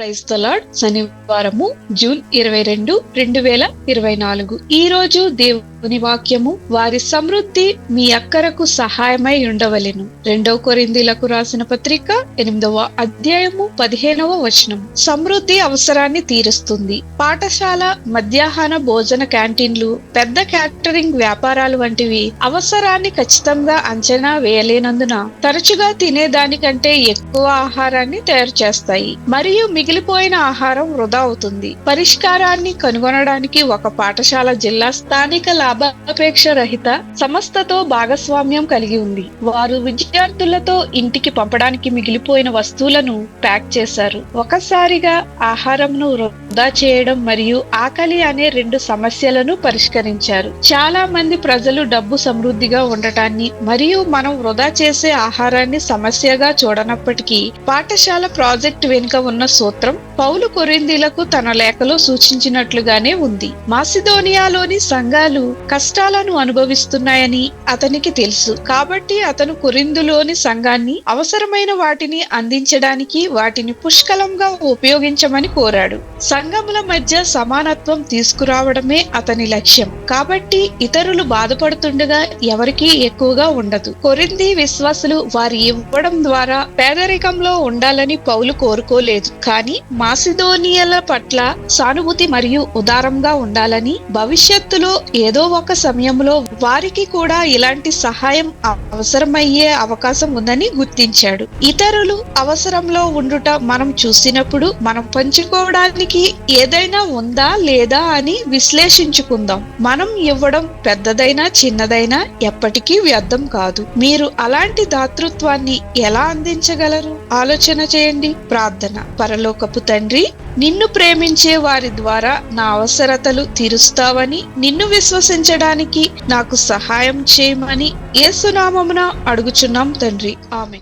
Praise తలాడ్ శనివారము June ఇరవై రెండు రెండు వేల ఇరవై నాలుగు. ఈ రోజు దేవుని వాక్యము వారి సమృద్ధి మీ అక్కరకు సహాయమై ఉండవలెను. రెండవ కొరిందీలకు రాసిన పత్రిక ఎనిమిదవ అధ్యాయము పదిహేనవ వచనం. సమృద్ధి అవసరాన్ని తీరుస్తుంది. పాఠశాల మధ్యాహ్న భోజన క్యాంటీన్లు పెద్ద క్యాటరింగ్ వ్యాపారాలు వంటివి అవసరాన్ని ఖచ్చితంగా అంచనా వేయలేనందున తరచుగా తినేదానికంటే ఎక్కువ ఆహారాన్ని తయారు చేస్తాయి. మరియు మిగిలిపోయిన ఆహారం వృధా అవుతుంది. పరిష్కారాన్ని కనుగొనడానికి ఒక పాఠశాల జిల్లా స్థానిక లాభాపేక్ష రహిత సంస్థతో భాగస్వామ్యం కలిగి ఉంది. వారు విద్యార్థులతో ఇంటికి పంపడానికి మిగిలిపోయిన వస్తువులను ప్యాక్ చేశారు. ఒకసారిగా ఆహారంను వృధా చేయడం మరియు ఆకలి అనే రెండు సమస్యలను పరిష్కరించారు. చాలా మంది ప్రజలు డబ్బు సమృద్ధిగా ఉండటాన్ని మరియు మనం వృధా చేసే ఆహారాన్ని సమస్యగా చూడనప్పటికీ పాఠశాల ప్రాజెక్ట్ వెనుక ఉన్న సూత్రం పౌలు కొరిందీలకు తన లేఖలో సూచించినట్లుగానే ఉంది. మాసిదోనియాలోని సంఘాలు కష్టాలను అనుభవిస్తున్నాయని అతనికి తెలుసు. కాబట్టి అతను కొరిందులోని సంఘాన్ని అవసరమైన వాటిని అందించడానికి వాటిని పుష్కలంగా ఉపయోగించమని కోరాడు. సంఘముల మధ్య సమానత్వం తీసుకురావడమే అతని లక్ష్యం. కాబట్టి ఇతరులు బాధపడుతుండగా ఎవరికీ ఎక్కువగా ఉండదు. కొరింది విశ్వాసులు వారి ఇవ్వడం ద్వారా పేదరికంలో ఉండాలని పౌలు కోరుకోలేదు. కానీ మాసిదోనియల పట్ల సానుభూతి మరియు ఉదారంగా ఉండాలని భవిష్యత్తులో ఏదో ఒక సమయంలో వారికి కూడా ఇలాంటి సహాయం అవసరమయ్యే అవకాశం ఉందని గుర్తించాడు. ఇతరులు అవసరంలో ఉండుట మనం చూసినప్పుడు మనం పంచుకోవడానికి ఏదైనా ఉందా లేదా అని విశ్లేషించుకుందాం. మనం ఇవ్వడం పెద్దదైనా చిన్నదైనా ఎప్పటికీ వ్యర్థం కాదు. మీరు అలాంటి దాతృత్వాన్ని ఎలా అందించగలరు? ఆలోచన చేయండి. ప్రార్థన. పరలోకపు తండ్రి నిన్ను ప్రేమించే వారి ద్వారా నా అవసరతలు తీరుస్తావని నిన్ను జీవించడానికి నాకు సహాయం చేయమని ఏసునామమున అడుగుచున్నాం తండ్రి. ఆమె